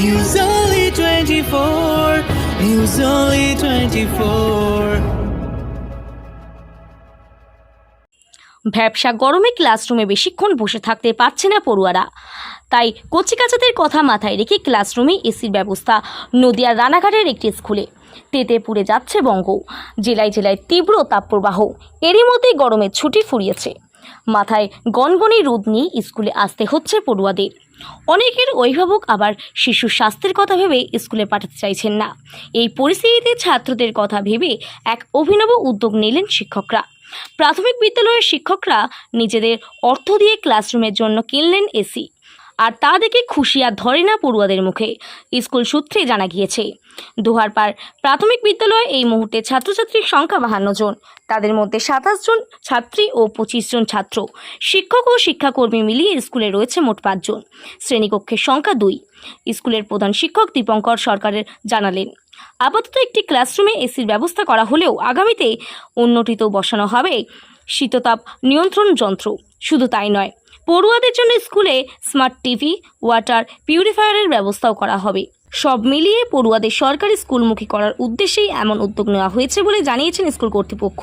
News Only 24. News Only 24. ভ্যাবসা গরমে ক্লাসরুমে বেশিক্ষণ বসে থাকতে পারছে না পড়ুয়ারা। তাই কচিকাচাদের কথা মাথায় রেখে ক্লাসরুমে এসির ব্যবস্থা নদিয়ার রানাঘাটের একটি স্কুলে। তেতে পুড়ে যাচ্ছে বঙ্গ জেলায় জেলায় তীব্র তাপপ্রবাহ। এরই মধ্যে গরমের ছুটি ফুরিয়েছে। মাথায় গনগনি রোদ নিয়ে স্কুলে আসতে হচ্ছে পড়ুয়াদের। অনেকের অভিভাবক আবার শিশু স্বাস্থ্যের কথা ভেবে স্কুলে পাঠাতে চাইছেন না। এই পরিস্থিতিতে ছাত্রদের কথা ভেবে এক অভিনব উদ্যোগ নিলেন শিক্ষকরা। প্রাথমিক বিদ্যালয়ের শিক্ষকরা নিজেদের অর্থ দিয়ে ক্লাসরুমের জন্য কিনলেন এসি। আর তা দেখে খুশি আর ধরে না পড়ুয়াদের মুখে। স্কুল সূত্রে জানা গিয়েছে দোহারপাড় প্রাথমিক বিদ্যালয়ে এই মুহূর্তে ছাত্রছাত্রীর সংখ্যা বাহান্ন জন। তাদের মধ্যে সাতাশ জন ছাত্রী ও পঁচিশ জন ছাত্র। শিক্ষক ও শিক্ষাকর্মী মিলিয়ে স্কুলে রয়েছে মোট পাঁচজন শ্রেণীকক্ষের সংখ্যা দুই। স্কুলের প্রধান শিক্ষক দীপঙ্কর সরকারের জানালেন, আপাতত একটি ক্লাসরুমে এসির ব্যবস্থা করা হলেও আগামীতে উন্নতিতেও বসানো হবে শীততাপ নিয়ন্ত্রণ যন্ত্র। শুধু তাই নয়, পড়ুয়াদের জন্য স্কুলে স্মার্ট টিভি ওয়াটার পিউরিফায়ারের ব্যবস্থাও করা হবে। সব মিলিয়ে পড়ুয়াদের সরকারি স্কুলমুখী করার উদ্দেশ্যেই এমন উদ্যোগ নেওয়া হয়েছে বলে জানিয়েছেন স্কুল কর্তৃপক্ষ।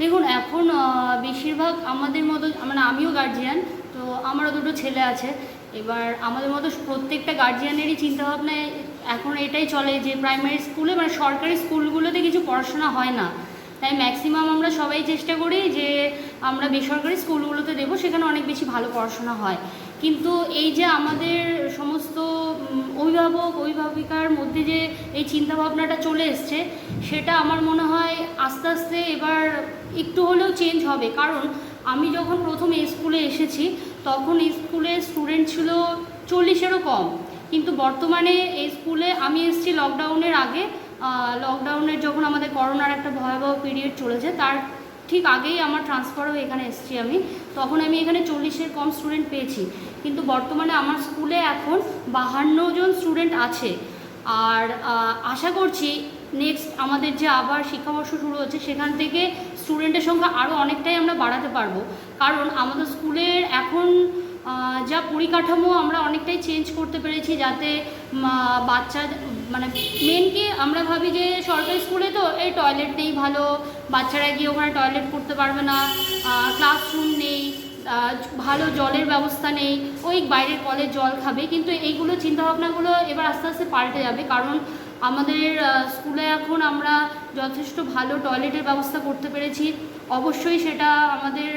দেখুন, এখন বেশিরভাগ আমাদের মতো মানে আমিও গার্জিয়ান তো আমারও দুটো ছেলে আছে। এবার আমাদের মতো প্রত্যেকটা গার্জিয়ানেরই চিন্তাভাবনায় এখন এটাই চলে যে প্রাইমারি স্কুলে মানে সরকারি স্কুলগুলোতে কিছু পড়াশোনা হয় না। তাই ম্যাক্সিমাম আমরা সবাই চেষ্টা করি যে আমরা বেসরকারি স্কুলগুলোতে দেবো, সেখানে অনেক বেশি ভালো পড়াশোনা হয়। কিন্তু এই যে আমাদের সমস্ত অভিভাবক, অভিভাবিকার মধ্যে যে এই চিন্তাভাবনাটা চলে এসছে, সেটা আমার মনে হয় আস্তে আস্তে এবার একটু হলেও চেঞ্জ হবে। কারণ আমি যখন প্রথম স্কুলে এসেছি, তখন স্কুলে স্টুডেন্ট ছিল চল্লিশেরও কম। কিন্তু বর্তমানে এই স্কুলে আমি এসেছি লকডাউনের আগে লকডাউনের যখন আমাদের করোনার একটা ভয়াবহ পিরিয়ড চলেছে, তার ঠিক আগেই আমার ট্রান্সফার হয়ে এখানে এসেছি আমি। তখন আমি এখানে চল্লিশের কম স্টুডেন্ট পেয়েছি। কিন্তু বর্তমানে আমার স্কুলে এখন বাহান্ন জন স্টুডেন্ট আছে। আর আশা করছি নেক্সট আমাদের যে আবার শিক্ষাবর্ষ শুরু হচ্ছে, সেখান থেকে স্টুডেন্টের সংখ্যা আরও অনেকটাই আমরা বাড়াতে পারব। কারণ আমাদের স্কুলের এখন যা পরিকাঠামো আমরা অনেকটাই চেঞ্জ করতে পেরেছি যাতে বাচ্চা মানে মেন কি আমরা ভাবি যে সরকারি স্কুলে তো এই টয়লেট নেই ভালো, বাচ্চারা গিয়ে ওখানে টয়লেট করতে পারবে না ক্লাসরুম নেই ভালো জলের ব্যবস্থা নেই, ওই বাইরের কলের জল খাবে, কিন্তু এইগুলো চিন্তাভাবনাগুলো এবার আস্তে আস্তে পাল্টে যাবে, কারণ আমাদের স্কুলে এখন আমরা যথেষ্ট ভালো টয়লেটের ব্যবস্থা করতে পেরেছি। অবশ্যই সেটা আমাদের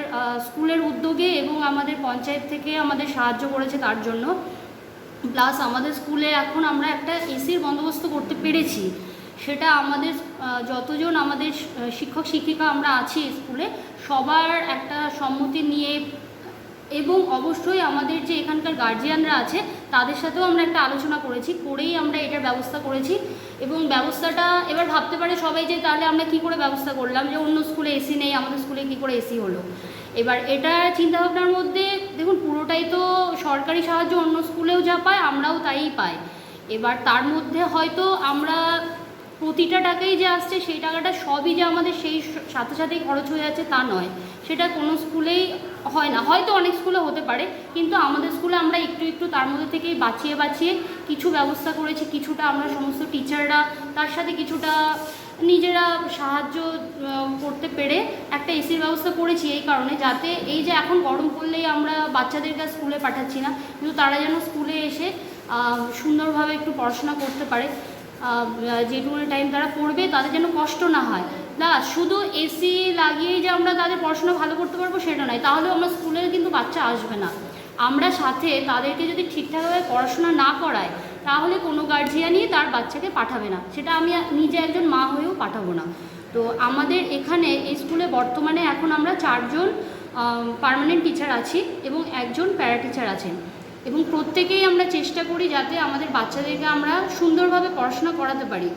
স্কুলের উদ্যোগে এবং আমাদের পঞ্চায়েত থেকে আমাদের সাহায্য করেছে তার জন্য। প্লাস আমাদের স্কুলে এখন আমরা একটা এসির বন্দোবস্ত করতে পেরেছি। সেটা আমাদের যতজন আমাদের শিক্ষক শিক্ষিকা আমরা আছি স্কুলে, সবার একটা সম্মতি নিয়ে এবং অবশ্যই আমাদের যে এখানকার গার্জিয়ানরা আছে, তাদের সাথেও আমরা একটা আলোচনা করেছি, করেই আমরা এটার ব্যবস্থা করেছি। এবং ব্যবস্থাটা এবার ভাবতে পারে সবাই যে তাহলে আমরা কি করে ব্যবস্থা করলাম যে অন্য স্কুলে এসি নেই, আমাদের স্কুলে কি করে এসি হলো? এবার এটা চিন্তাভাবনার মধ্যে দেখুন পুরোটাই তো সরকারি সাহায্য, অন্য স্কুলেও যা পায়, আমরাও তাই পাই। এবার তার মধ্যে হয়তো আমরা প্রতিটা টাকাই যে আসছে, সেই টাকাটা সবই যে আমাদের সেই সাথে সাথেই খরচ হয়ে যাচ্ছে তা নয়। সেটা কোনো স্কুলেই হয় না। হয়তো অনেক স্কুলে হতে পারে, কিন্তু আমাদের স্কুলে আমরা একটু একটু তার মধ্যে থেকেই বাঁচিয়ে বাঁচিয়ে কিছু ব্যবস্থা করেছি। কিছুটা আমরা সমস্ত টিচাররা, তার সাথে কিছুটা নিজেরা সাহায্য করতে পেরে একটা এসির ব্যবস্থা করেছি এই কারণে, যাতে এই যে এখন গরম পড়লেই আমরা বাচ্চাদেরকে স্কুলে পাঠাচ্ছি না, কিন্তু তারা যেন স্কুলে এসে সুন্দরভাবে একটু পড়াশোনা করতে পারে। আহ, যেটুকুনি টাইম তারা পড়বে তাদের যেন কষ্ট না হয়। না শুধু এসি লাগিয়েই যে আমরা তাদের পড়াশোনা ভালো করতে পারব সেটা নয় তাহলে আমরা স্কুলে কিন্তু বাচ্চা আসবে না। আমরা সাথে তাদেরকে যদি ঠিকঠাকভাবে পড়াশোনা না করায় তাহলে কোনো গার্জিয়ানই তার বাচ্চাকে পাঠাবে না। সেটা আমি নিজে একজন মা হয়েও পাঠাবো না। তো আমাদের এখানে এই স্কুলে বর্তমানে এখন আমরা চারজন পার্মানেন্ট টিচার আছি এবং একজন প্যারা টিচার আছেন। এবং প্রত্যেকেই আমরা চেষ্টা করি যাতে আমাদের বাচ্চাদেরকে আমরা সুন্দরভাবে পড়াশোনা করাতে পারি।